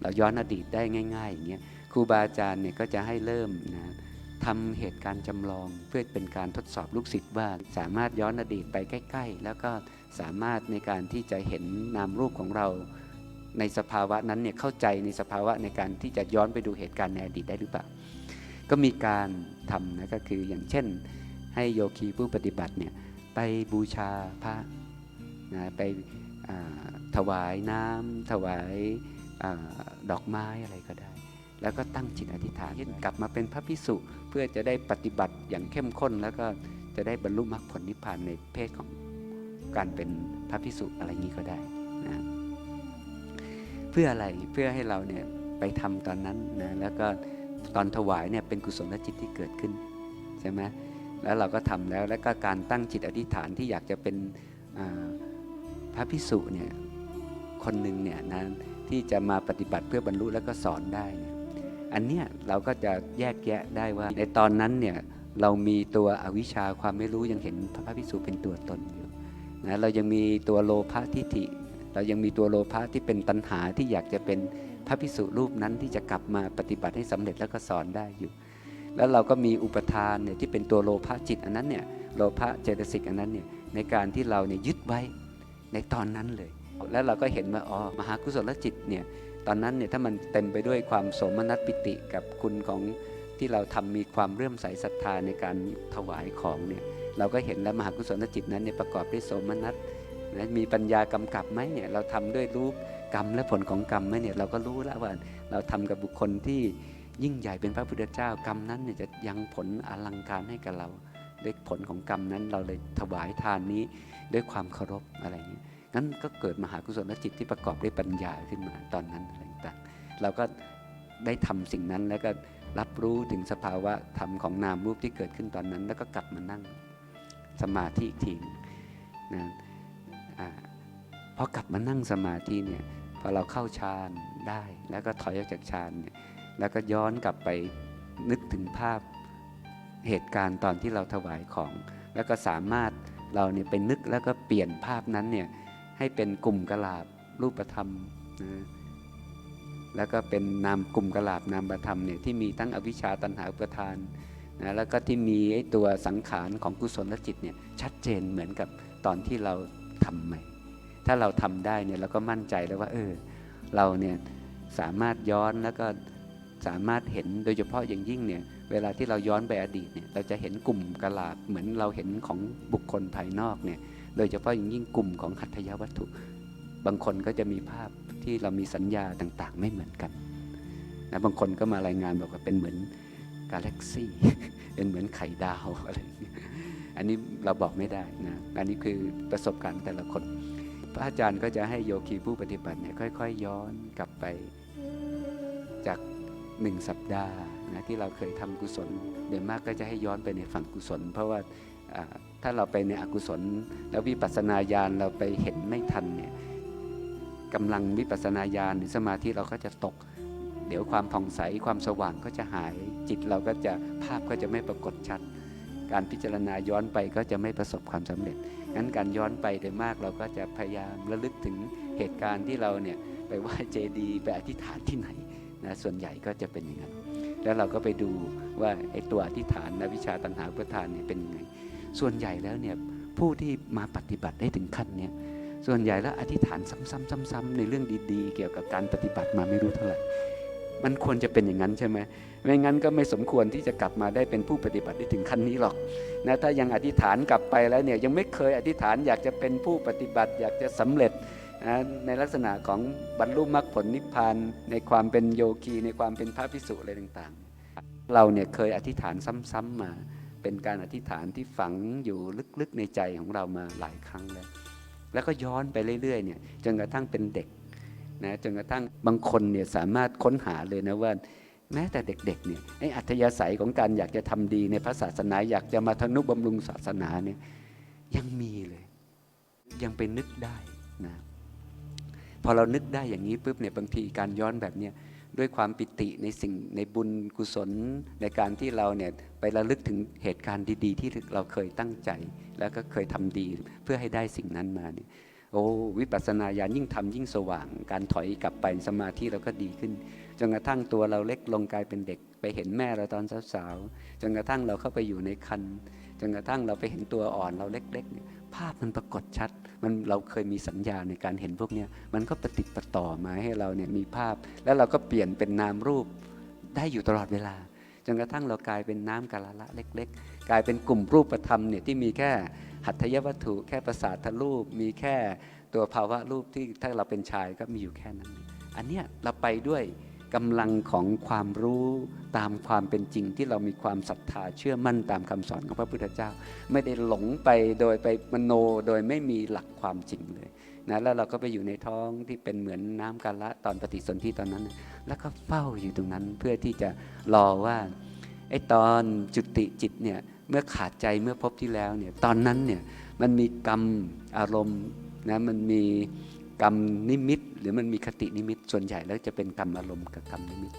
เราย้อนอดีตได้ง่าย ๆ อย่างเงี้ยครูบาอาจารย์เนี่ยก็จะให้เริ่มนะทำเหตุการณ์จำลองเพื่อเป็นการทดสอบลูกศิษย์ว่า สามารถย้อนอดีตไปใกล้ ๆ แล้วก็สามารถในการที่จะเห็นนามรูปของเรา ในสภาวะนั้นเนี่ยเข้าใจในสภาวะในการที่จะย้อนไปดูเหตุการณ์ในอดีตได้หรือเปล่าก็มีการทำนะก็คืออย่างเช่น ให้โยคีผู้ปฏิบัติเนี่ยไปบูชาพระนะไปถวายน้ำถวาย ดอกไม้อะไรก็ได้ แล้วก็ตั้งจิตอธิษฐานกลับมาเป็นพระพิสุเพื่อจะได้ปฏิบัติอย่างเข้มข้น แล้วก็จะได้บรรลุมรรคผลนิพพานในเพศของการเป็นพระพิสุอะไรงนี้ก็ได้นะเพื่ออะไรเพื่อให้เราเนี่ยไปทำตอนนั้นนะแล้วก็ตอนถวายเนี่ยเป็นกุศลจิตที่เกิดขึ้นใช่ไหมแล้วเราก็ทำแล้วแล้วก็การตั้งจิตอธิษฐานที่อยากจะเป็นพระพิสุเนี่ยคนหนึ่งเนี่ยนะ ที่จะมาปฏิบัติเพื่อบรรลุแล้วก็สอนได้เนี่ยอันเนี้ยเราก็จะแยกแยะได้ว่า ในตอนนั้นเนี่ยเรามีตัวอวิชชาความไม่รู้ยังเห็นพระพิสุเป็นตัวตนอยู่นะเรายังมีตัวโลภะทิฏฐิ เรายังมีตัวโลภะที่เป็นตัณหาที่อยากจะเป็นพระพิสุรูปนั้นที่จะกลับมาปฏิบัติให้สำเร็จแล้วก็สอนได้อยู่ แล้วเราก็มีอุปทานเนี่ยที่เป็นตัวโลภะจิตอันนั้นเนี่ยโลภะเจตสิกอันนั้นเนี่ยในการที่เราเนี่ยยึดไว้ในตอนนั้นเลย แล้วเราก็เห็นว่าอ๋อมหากุศลจิตเนี่ยตอนนั้นเนี่ยถ้ามันเต็มไปด้วยความสมนัสปิติกับคุณของที่เราทำมีความเรื่อมใสศรัทธาในการถวายของเนี่ยเราก็เห็นแล้วมหากุศลจิตนั้นเนี่ยประกอบด้วยสมนัสนะมีปัญญากำกับไหมเนี่ยเราทำด้วยรู้กรรมและผลของกรรมไหมเนี่ยเราก็รู้แล้วว่าเราทำกับบุคคลที่ยิ่งใหญ่เป็นพระพุทธเจ้ากรรมนั้นเนี่ยจะยังผลอลังการให้กับเราด้วยผลของกรรมนั้นเราเลยถวายทานนี้ด้วยความเคารพอะไรเงี้ย งั้นก็เกิดมหากุศลจิตที่ประกอบด้วยปัญญาขึ้นมาตอนนั้นอะไรต่างๆเราก็ได้ทำสิ่งนั้นแล้วก็รับรู้ถึงสภาวะธรรมของนามรูปที่เกิดขึ้นตอนนั้น แล้วก็กลับมานั่งสมาธิอีกทีนะอาพอกลับมานั่งสมาธิเนี่ยพอเราเข้าฌานได้ แล้วก็ถอยออกจากฌานเนี่ยแล้วก็ย้อนกลับไปนึกถึงภาพเหตุการณ์ตอนที่เราถวายของ แล้วก็สามารถเราเนี่ยไปนึกแล้วก็เปลี่ยนภาพนั้นเนี่ย ให้เป็นกลุ่มกลาบรูปธรรมนะแล้วก็เป็นนามกลุ่มกลาบนามธรรมเนี่ยที่มีทั้งอวิชชาตัณหาอุปทานนะแล้วก็ที่มีไอ้ตัวสังขารของกุศลจิตเนี่ยชัดเจนเหมือนกับตอนที่เราทำใหม่ ถ้าเราทำได้เนี่ยเราก็มั่นใจแล้วว่าเออเราเนี่ยสามารถย้อนแล้วก็สามารถเห็นโดยเฉพาะอย่างยิ่งเนี่ยเวลาที่เราย้อนไปอดีตเนี่ยเราจะเห็นกลุ่มกลาบเหมือนเราเห็นของบุคคลภายนอกเนี่ย โดยเฉพาะอย่างยิ่งกลุ่มของหัตถยวัตถุ บางคนก็จะมีภาพที่เรามีสัญญาต่างๆ ไม่เหมือนกันนะบางคนก็มารายงานบอกว่าเป็นเหมือนกาแล็กซี่เป็นเหมือนไข่ดาวอะไรอย่างเงี้ยอันนี้เราบอกไม่ได้นะอันนี้คือประสบการณ์แต่ละคน พระอาจารย์ก็จะให้โยคีผู้ปฏิบัติเนี่ยค่อยๆ ย้อนกลับไปจากหนึ่งสัปดาห์นะที่เราเคยทำกุศลโดยมากก็จะให้ย้อนไปในฝั่งกุศล เพราะว่า ถ้าเราไปในอกุศล แล้ววิปัสสนาญาณเราไปเห็นไม่ทันเนี่ยกำลังวิปัสสนาญาณหรือสมาธิเราก็จะตก เดี๋ยวความผ่องใสความสว่างก็จะหาย จิตเราก็จะภาพก็จะไม่ปรากฏชัด การพิจารณาย้อนไปก็จะไม่ประสบความสำเร็จงั้นการย้อนไปโดยมากเราก็จะพยายามระลึกถึงเหตุการณ์ที่เราเนี่ยไปไหว้เจดีย์ไปอธิษฐานที่ไหนนะส่วนใหญ่ก็จะเป็นอย่างนั้น แล้วเราก็ไปดูว่าไอ้ตัวอธิษฐานนะวิชาตัณหาอุปทานเนี่ยเป็นยังไง ส่วนใหญ่แล้วเนี่ยผู้ที่มาปฏิบัติได้ถึงขั้นเนี้ยส่วนใหญ่แล้วอธิษฐานซ้ำๆๆๆ ในเรื่องดีๆ เกี่ยวกับการปฏิบัติมาไม่รู้เท่าไหร่ มันควรจะเป็นอย่างนั้นใช่ไหมไม่งั้นก็ไม่สมควรที่จะกลับมาได้เป็นผู้ปฏิบัติได้ถึงขั้นนี้หรอกนะถ้ายังอธิษฐานกลับไปแล้วเนี่ยยังไม่เคยอธิษฐานอยากจะเป็นผู้ปฏิบัติ อยากจะสำเร็จนะในลักษณะของบรรลุมรรคผลนิพพานในความเป็นโยคีในความเป็นพระพิสุอะไรต่างๆ เราเนี่ยเคยอธิษฐานซ้ำๆมา เป็นการอธิษฐานที่ฝังอยู่ลึกๆในใจของเรามาหลายครั้งแล้ว แล้วก็ย้อนไปเรื่อยๆเนี่ยจนกระทั่งเป็นเด็กนะจนกระทั่งบางคนเนี่ยสามารถค้นหาเลยนะว่าแม้แต่เด็กๆเนี่ยไอ้อัธยาศัยของการอยากจะทำดีในพระศาสนา อยากจะมาทนุบำรุงศาสนาเนี่ยยังมีเลย ยังไปนึกได้นะพอเรานึกได้อย่างนี้ปุ๊บเนี่ยบางทีการย้อนแบบเนี้ย ด้วยความปิติในสิ่งในบุญกุศลในการที่เราเนี่ยไประลึกถึงเหตุการณ์ดีๆ ที่เราเคยตั้งใจ แล้วก็เคยทำดีเพื่อให้ได้สิ่งนั้นมาเนี่ยโอ้วิปัสสนาญาณยิ่งทำยิ่งสว่าง การถอยกลับไปสมาธิเราก็ดีขึ้นจนกระทั่งตัวเราเล็กลงกลายเป็นเด็ก ไปเห็นแม่เราตอนสาวๆจนกระทั่งเราเข้าไปอยู่ในคัน จนกระทั่งเราไปเห็นตัวอ่อนเราเล็กๆเนี่ยภาพมันปรากฏชัด มันเราเคยมีสัญญาในการเห็นพวกนี้มันก็ปฏิดประต่อมาให้เราเนี่ยมีภาพ แล้วเราก็เปลี่ยนเป็นนามรูปได้อยู่ตลอดเวลา จนกระทั่งเรากลายเป็นน้ำกาละละเล็ก ๆ กลายเป็นกลุ่มรูปธรรมเนี่ยที่มีแค่หัตถยวัตถุ แค่ประสาทรูป มีแค่ตัวภาวะรูปที่ถ้าเราเป็นชายก็มีอยู่แค่นั้น อันเนี้ยเราไปด้วย กำลังของความรู้ตามความเป็นจริงที่เรามีความศรัทธาเชื่อมั่นตามคำสอนของพระพุทธเจ้า ไม่ได้หลงไปโดยไปมโนโดยไม่มีหลักความจริงเลยนะแล้วเราก็ไปอยู่ในท้องที่เป็นเหมือนน้ำกาละตอนปฏิสนธิตอนนั้น แล้วก็เฝ้าอยู่ตรงนั้นเพื่อที่จะรอว่าไอ้ตอนจุติจิตเนี่ยเมื่อขาดใจเมื่อพบที่แล้วเนี่ยตอนนั้นเนี่ยมันมีกรรมอารมณ์นะมันมี กรรมนิมิต หรือมันมีคตินิมิต ส่วนใหญ่แล้วจะเป็นกรรมอารมณ์กับกรรมนิมิต